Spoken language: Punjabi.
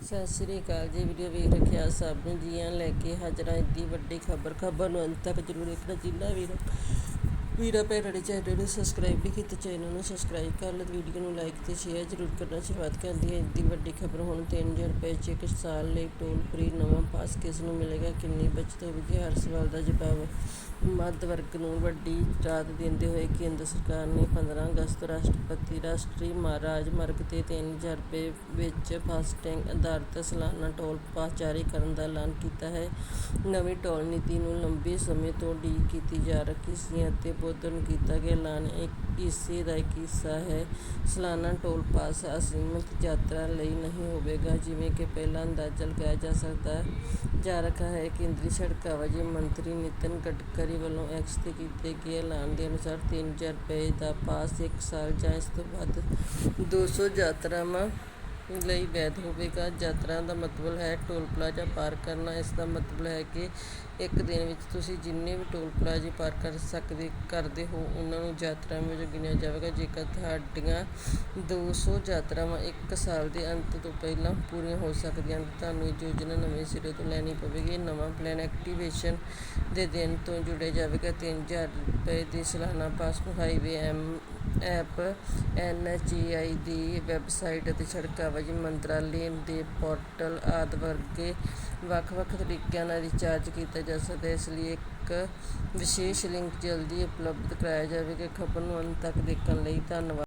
ਸਤਿ ਸ਼੍ਰੀ ਅਕਾਲ ਜੀ, ਵੀਡੀਓ ਵੇਖ ਰੱਖਿਆ ਸਭ ਨੂੰ, ਜੀਆਂ ਲੈ ਕੇ ਹਾਜ਼ਰਾਂ ਇੱਡੀ ਵੱਡੀ ਖਬਰ ਖਬਰ ਨੂੰ ਅੰਤ ਤੱਕ ਜ਼ਰੂਰ ਦੇਖਣਾ ਜਿੰਨਾ ਵੀਰ ਵੀਰਾ ਭੈਣਾਂ ਨੇ ਚੈਨਲ ਨੂੰ ਸਬਸਕ੍ਰਾਈਬ ਵੀ ਕੀਤਾ ਚੈਨਲ ਨੂੰ ਸਬਸਕ੍ਰਾਈਬ ਕਰ ਲਓ ਵੀਡੀਓ ਨੂੰ ਲਾਈਕ ਤੇ ਸ਼ੇਅਰ ਜ਼ਰੂਰ ਕਰਨਾ, ਸ਼ੁਰੂਆਤ ਕਰਦੀ ਹੈ ਇੱਡੀ ਵੱਡੀ ਖਬਰ ਹੁਣ 3000 ਰੁਪਏ ਚ ਇੱਕ ਸਾਲ ਲਈ ਟੋਲ ਫ੍ਰੀ ਨਵਾਂ ਪਾਸ ਕਿਸ ਨੂੰ ਮਿਲੇਗਾ, ਕਿੰਨੀ ਬਚਤ ਹੋਵੇਗੀ, ਹਰ ਸਵਾਲ ਦਾ ਜਵਾਬ ਮੱਧ ਵਰਗ ਨੂੰ ਵੱਡੀ ਰਾਹਤ ਦਿੰਦੇ ਹੋਏ ਕੇਂਦਰ ਸਰਕਾਰ ਨੇ 15 ਅਗਸਤ ਰਾਸ਼ਟਰਪਤੀ ਰਾਸ਼ਟਰੀ ਮਾ- ਰਾਜਮਾਰਗ ਤੇ 3000 ਰੁਪਏ ਵਿੱਚ ਫਾਸਟੈਗ ਅਧਾਰਿਤ ਸਾਲਾਨਾ ਟੋਲ ਪਾਸ ਜਾਰੀ ਕਰਨ ਦਾ ਐਲਾਨ ਕੀਤਾ ਹੈ। ਨਵੀਂ ਟੋਲ ਨੀਤੀ ਨੂੰ ਲੰਬੇ ਸਮੇਂ ਤੋਂ ਉਡੀਕ ਕੀਤੀ ਜਾ ਰਹੀ ਸੀ ਅਤੇ ਬੁੱਧ ਨੂੰ ਕੀਤਾ ਗਿਆ। ਐਲਾਨ ਇੱਕ ਇਸੇ ਦਾ ਇੱਕ ਹਿੱਸਾ ਹੈ। ਸਾਲਾਨਾ ਟੋਲ ਪਾਸ ਅਸੀਮਿਤ ਯਾਤਰਾ ਲਈ ਨਹੀਂ ਹੋਵੇਗਾ, ਜਿਵੇਂ ਕਿ ਪਹਿਲਾਂ ਅੰਦਾਜ਼ਾ ਲਗਾਇਆ ਜਾ ਸਕਦਾ ਜਾ ਰੱਖਾ ਹੈ। ਕੇਂਦਰੀ ਸੜਕ ਆਵਾਜਾਈ ਮੰਤਰੀ ਨਿਤਿਨ ਗਡਕਰੀ ਵੱਲੋਂ ਐਕਸ ਤੇ ਕੀਤੇ ਗਏ ਐਲਾਨ ਦੇ ਅਨੁਸਾਰ 3000 ਰੁਪਏ ਦਾ ਪਾਸ ਇੱਕ ਸਾਲ ਜਾਂ ਇਸ ਤੋਂ ਵੱਧ 200 ਯਾਤਰਾਵਾਂ ਲਈ ਵੈਧ ਹੋਵੇਗਾ। ਯਾਤਰਾ ਦਾ ਮਤਲਬ ਹੈ ਟੋਲ ਪਲਾਜ਼ਾ ਪਾਰ ਕਰਨਾ। ਇਸ ਦਾ ਮਤਲਬ ਹੈ ਕਿ ਇੱਕ ਦਿਨ ਵਿੱਚ ਤੁਸੀਂ ਜਿੰਨੇ ਵੀ ਟੋਲ ਪਲਾਜ਼ੇ ਪਾਰ ਕਰ ਸਕਦੇ, ਕਰਦੇ ਹੋ, ਉਹਨਾਂ ਨੂੰ ਯਾਤਰਾ ਵਜੋਂ ਗਿਣਿਆ ਜਾਵੇਗਾ। ਜੇਕਰ ਤੁਹਾਡੀਆਂ 200 ਯਾਤਰਾਵਾਂ ਇੱਕ ਸਾਲ ਦੇ ਅੰਤ ਤੋਂ ਪਹਿਲਾਂ ਪੂਰੀਆਂ ਹੋ ਸਕਦੀਆਂ ਹਨ, ਤੁਹਾਨੂੰ ਇਹ ਯੋਜਨਾ ਨਵੇਂ ਸਿਰੇ ਤੋਂ ਲੈਣੀ ਪਵੇਗੀ। ਨਵਾਂ ਪਲਾਨ ਐਕਟੀਵੇਸ਼ਨ ਦੇ ਦਿਨ ਤੋਂ ਜੁੜਿਆ ਜਾਵੇਗਾ। 3000 ਰੁਪਏ ਦੀ ਸਾਲਾਨਾ passport, highway, M app NHAI ਦੀ ਵੈਬਸਾਈਟ ਅਤੇ ਸੜਕ ਆਵਾਜਾਈ ਮੰਤਰਾਲੇ ਦੇ ਪੋਰਟਲ ਆਦਿ ਵਰਗੇ ਵੱਖ-ਵੱਖ ਤਰੀਕਿਆਂ ਨਾਲ ਰਿਚਾਰਜ ਕੀਤਾ ਜਾ ਸਕਦਾ ਹੈ। ਇਸ ਲਈ ਇੱਕ ਵਿਸ਼ੇਸ਼ ਲਿੰਕ ਜਲਦੀ ਉਪਲਬਧ ਕਰਾਇਆ ਜਾਵੇਗਾ। ਖਬਰ ਨੂੰ ਅੰਤ ਤੱਕ ਦੇਖਣ ਲਈ ਧੰਨਵਾਦ।